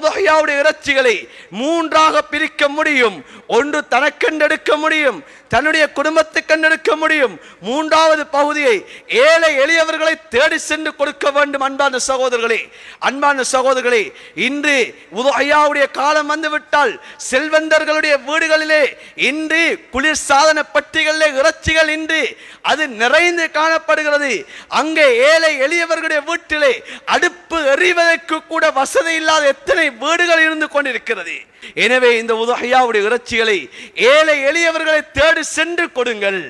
உதகையாவுடைய இறைச்சிகளை மூன்றாக பிரிக்க முடியும். ஒன்று தனக்கெண்டெடுக்க முடியும் தன்னுடைய குடும்பத்துக்கெண்டெடுக்க முடியும். மூன்றாவது பகுதியை ஏழை எளியவர்களை தேடி சென்று கொடுக்க வேண்டும் அன்பான சகோதரர்களே. அன்பான சகோதரர்களே இன்று உதகையாவுடைய காலம் வந்துவிட்டால் செல்வந்தர்களுடைய வீடுகளிலே இன்று குளிர் சாதன பட்டிகளிலே இறைச்சிகள் இன்று அது நிறைந்து காணப்படுகிறது. அங்கே ஏழை எளியவர்களுடைய வீட்டிலே அடுப்பு எறிவதற்கு கூட வசதி இல்லாத எத்தனை வீடுகள் இருந்து கொண்டிருக்கிறது. எனவே இந்த உதகையாவுடைய இறைச்சிகளை ஏழை எளியவர்களை தேடி சென்று கொடுங்கள்.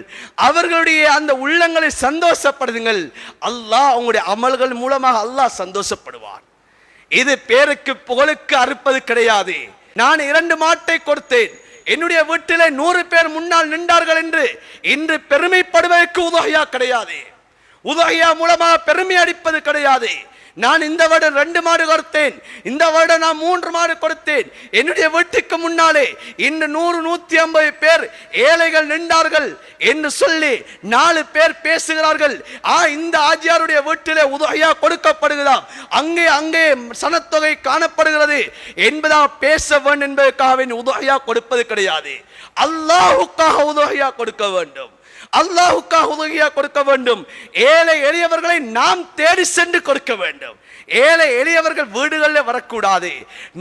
அவர்களுடைய அந்த உள்ளங்களை சந்தோஷப்படுதுங்கள் அல்லாஹ் அவங்களுடைய அமல்கள் மூலமாக அல்லாஹ் சந்தோஷப்படுவார் இது பேருக்கு புகழுக்கு அறுப்பது கிடையாது. நான் இரண்டு மாட்டை கொடுத்தேன். என்னுடைய வீட்டிலே நூறு பேர் முன்னால் நின்றார்கள் என்று இன்று பெருமைப்படுவதற்கு உதகையா கிடையாது. உதகையா மூலமாக பெருமை அடிப்பது கிடையாது. நான் இந்த வருடம் ரெண்டு மாடு கொடுத்தேன். இந்த வருடம் நான் மூன்று மாடு கொடுத்தேன். என்னுடைய வீட்டுக்கு முன்னாலே இன்று நூறு நூத்தி ஐம்பது பேர் ஏழைகள் நின்றார்கள் என்று சொல்லி நாலு பேர் பேசுகிறார்கள். ஆ இந்த ஆஜியாருடைய வீட்டிலே உதவியா கொடுக்கப்படுகிறதாம் அங்கே அங்கே சனத்தொகை காணப்படுகிறது என்பதா பேச வேண்டும் என்பதற்காக உதவியா கொடுப்பது கிடையாது. அல்லாஹுக்காக உதவியா கொடுக்க வேண்டும். அல்லாஹுக்காக உதவியாக கொடுக்க வேண்டும். ஏழை எளியவர்களை நாம் தேடி சென்று கொடுக்க வேண்டும். ஏழை எளியவர்கள் வீடுகளில் வரக்கூடாது.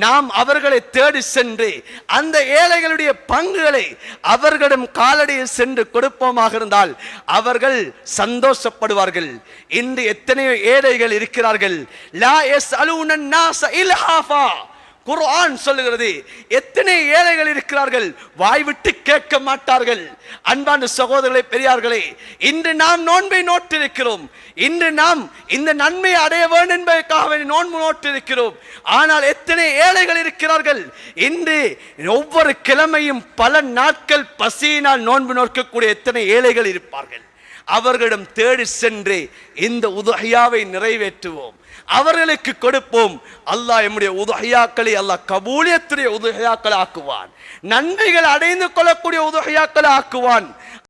நாம் அவர்களை தேடி சென்று அந்த ஏழைகளுடைய பங்குகளை அவர்களிடம் காலடியில் சென்று கொடுப்போமாக இருந்தால் அவர்கள் சந்தோஷப்படுவார்கள். இன்று எத்தனையோ ஏழைகள் இருக்கிறார்கள். லா எஸ் அலுனன் நாச இல்ஹாஃபா. குர்ஆன் சொல்லுகிறது. எத்தனை ஏழைகள் இருக்கிறார்கள்? வாய்விட்டு கேட்க மாட்டார்கள். அன்பான சகோதரர்களே பெரியார்களே இன்று நாம் நோன்பை நோட்டிருக்கிறோம் இன்று நாம் இந்த நன்மை அடைய வேண்டும் என்பதற்காக நோன்பு நோட்டிருக்கிறோம் ஆனால் எத்தனை ஏழைகள் இருக்கிறார்கள்? இன்று ஒவ்வொரு கிழமையும் பல நாட்கள் பசியினால் நோன்பு நோக்கக்கூடிய எத்தனை ஏழைகள் இருப்பார்கள்? அவர்களிடம் தேடி சென்று இந்த உதகையாவை நிறைவேற்றுவோம். அவர்களுக்கு கொடுப்போம். அல்லாஹ் எம்முடைய உதகையாக்களை அல்லாஹ் கபூலியத்துடைய உதகையாக்களை ஆக்குவான் நன்மைகள் அடைந்து கொள்ளக்கூடிய உதகையாக்களை ஆக்குவான்